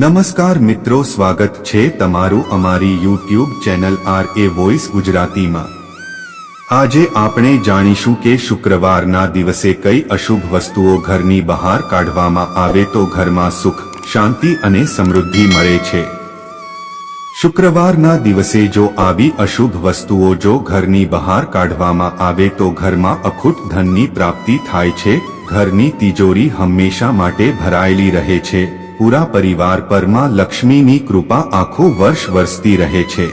નમસ્કાર મિત્રો, સ્વાગત છે તમારું અમારી YouTube channel R A voice ગુજરાતીમાં. આજે આપણે જાણીશું કે શુક્રવારના દિવસે કઈ અશુભ વસ્તુઓ ઘરની બહાર કાઢવામાં આવે તો ઘરમાં સુખ, શાંતિ અને સમૃદ્ધિ મળે છે. શુક્રવારના દિવસે જો આવી અશુભ વસ્તુઓ જો ઘરની બહાર કાઢવામાં આવે તો ઘરમાં અખૂટ ધનની પ્રાપ્તિ થાય છે, ઘરની તિજોરી હંમેશા માટે ભરાયેલી રહે છે. પૂરા પરિવાર પરમાં લક્ષ્મીની કૃપા આખું વર્ષ વરસતી રહે છે.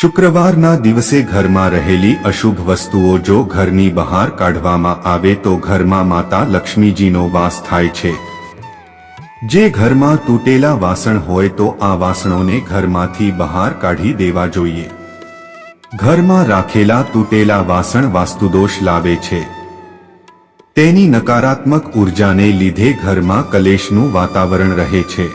શુક્રવારના દિવસે ઘરમાં રહેલી અશુભ વસ્તુઓ જો ઘરની બહાર કાઢવામાં આવે તો ઘરમાં માતા લક્ષ્મીજીનો વાસ થાય છે. જે ઘરમાં તૂટેલા વાસણ હોય તો આ વાસણોને ઘરમાંથી બહાર કાઢી દેવા જોઈએ. ઘરમાં રાખેલા તૂટેલા વાસણ વાસ્તુદોષ લાવે છે. તેની નકારાત્મક ઉર્જાને લીધે ઘરમાં કલેશનું વાતાવરણ રહે છે.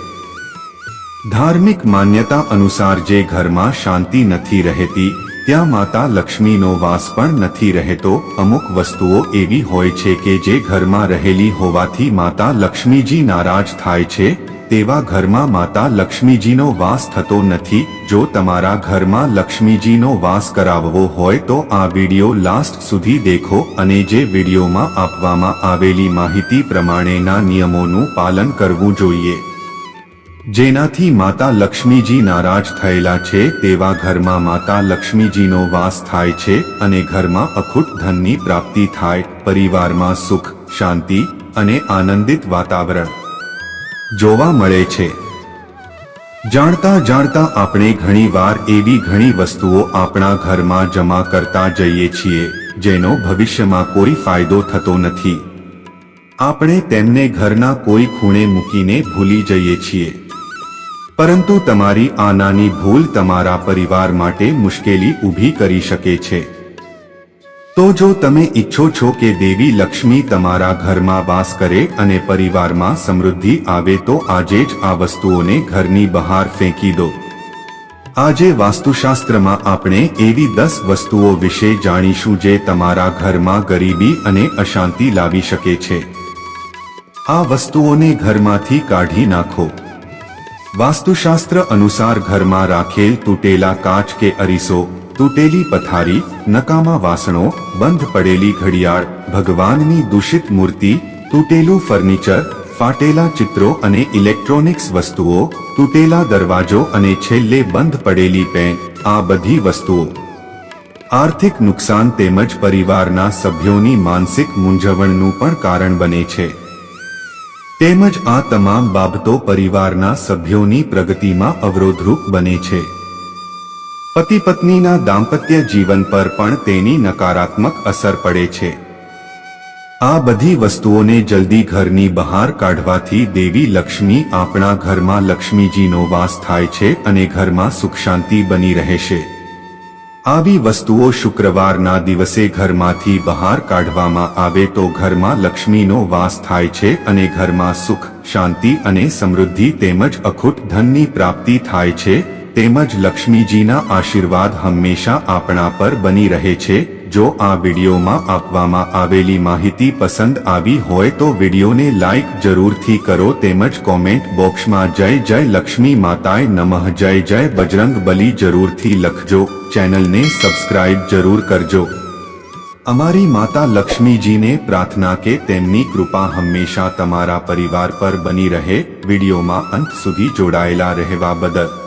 ધાર્મિક માન્યતા અનુસાર જે ઘરમાં શાંતિ નથી રહેતી, ત્યાં માતા લક્ષ્મીનો વાસ પણ નથી રહેતો. અમુક વસ્તુઓ એવી હોય છે કે જે ઘરમાં રહેલી હોવાથી માતા લક્ષ્મીજી નારાજ થાય છે તેવા ઘરમાં માતા લક્ષ્મીજીનો વાસ થતો નથી. જો તમારા ઘરમાં લક્ષ્મીજીનો વાસ કરાવવો હોય તો આ વિડિયો લાસ્ટ સુધી દેખો અને જે વિડિયોમાં આપવામાં આવેલી માહિતી પ્રમાણેના નિયમોનું પાલન કરવું જોઈએ. જેનાથી માતા લક્ષ્મીજી નારાજ થયેલા છે તેવા ઘરમાં માતા લક્ષ્મીજીનો વાસ થાય છે અને ઘરમાં અખૂટ ધનની પ્રાપ્તિ થાય, પરિવારમાં સુખ, શાંતિ અને આનંદિત વાતાવરણ. જોવા મળે છે. જાણતા જાણતા આપણે ઘણીવાર એવી ઘણી વસ્તુઓ આપણા ઘરમાં જમા કરતા જઈએ છીએ, જેનો ભવિષ્યમાં કોઈ ફાયદો થતો નથી. આપણે તેમને ઘરના કોઈ ખૂણે મૂકીને ભૂલી જઈએ છીએ. પરંતુ તમારી આ નાની ભૂલ તમારા પરિવાર માટે મુશ્કેલી ઊભી કરી શકે છે. તો જો તમે ઈચ્છો છો કે દેવી લક્ષ્મી તમારા ઘરમાં વાસ કરે અને પરિવારમાં સમૃદ્ધિ આવે તો આજે જ આ વસ્તુઓને ઘરની બહાર ફેંકી દો. આજે વાસ્તુશાસ્ત્રમાં આપણે એવી દસ વસ્તુઓ વિશે જાણીશું જે તમારા ઘરમાં ગરીબી અને અશાંતિ લાવી શકે છે. આ વસ્તુઓને ઘરમાંથી કાઢી નાખો. વાસ્તુશાસ્ત્ર અનુસાર ઘરમાં રાખેલ તૂટેલા કાચ કે અરીસો, તૂટેલી પથારી નકામા વાસણો, બંધ પડેલી ઘડિયાળ, ભગવાનની દૂષિત મૂર્તિ, તૂટેલું ફર્નિચર, ફાટેલા ચિત્રો અને ઇલેક્ટ્રોનિક્સ વસ્તુઓ, તૂટેલા દરવાજો અને છેલ્લે બંધ પડેલી પેન, આ બધી વસ્તુઓ. આર્થિક નુકસાન તેમજ પરિવારના સભ્યોની માનસિક મૂંઝવણનું પણ કારણ બને છે. તેમજ આ તમામ બાબતો પરિવારના સભ્યોની પ્રગતિમાં અવરોધરૂપ બને છે. પતિ પત્નીના દાંપત્ય જીવન પર પણ તેની નકારાત્મક અસર પડે છે. આ બધી વસ્તુઓને જલ્દી ઘરની બહાર કાઢવાથી દેવી લક્ષ્મી આપણા ઘરમાં લક્ષ્મીજીનો વાસ થાય છે અને ઘરમાં સુખ શાંતિ બની રહેશે આવી વસ્તુઓ શુક્રવારના દિવસે ઘરમાંથી બહાર કાઢવામાં આવે તો ઘરમાં લક્ષ્મીનો વાસ થાય છે અને ઘરમાં સુખ, શાંતિ અને સમૃદ્ધિ તેમજ અખૂટ ધનની પ્રાપ્તિ થાય છે. તેમજ લક્ષ્મીજીના આશીર્વાદ હંમેશા આપણા પર બની રહે છે. જો આ વિડીયોમાં આપવામાં આવેલી માહિતી પસંદ આવી હોય તો વિડીયોને લાઈક જરૂરથી કરો તેમજ કોમેન્ટ બોક્સમાં જય જય લક્ષ્મી માતાએ નમઃ, જય જય બજરંગ બલી જરૂરથી લખજો. ચેનલને સબસ્ક્રાઇબ જરૂર કરજો. અમારી માતા લક્ષ્મીજીને પ્રાર્થના કે તેમની કૃપા હંમેશા તમારા પરિવાર પર બની રહે. વિડીયોમાં અંત સુધી જોડાયેલા રહેવા બદલ.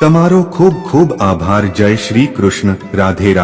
તમારો ખૂબ ખૂબ આભાર. જય શ્રી કૃષ્ણ. રાધે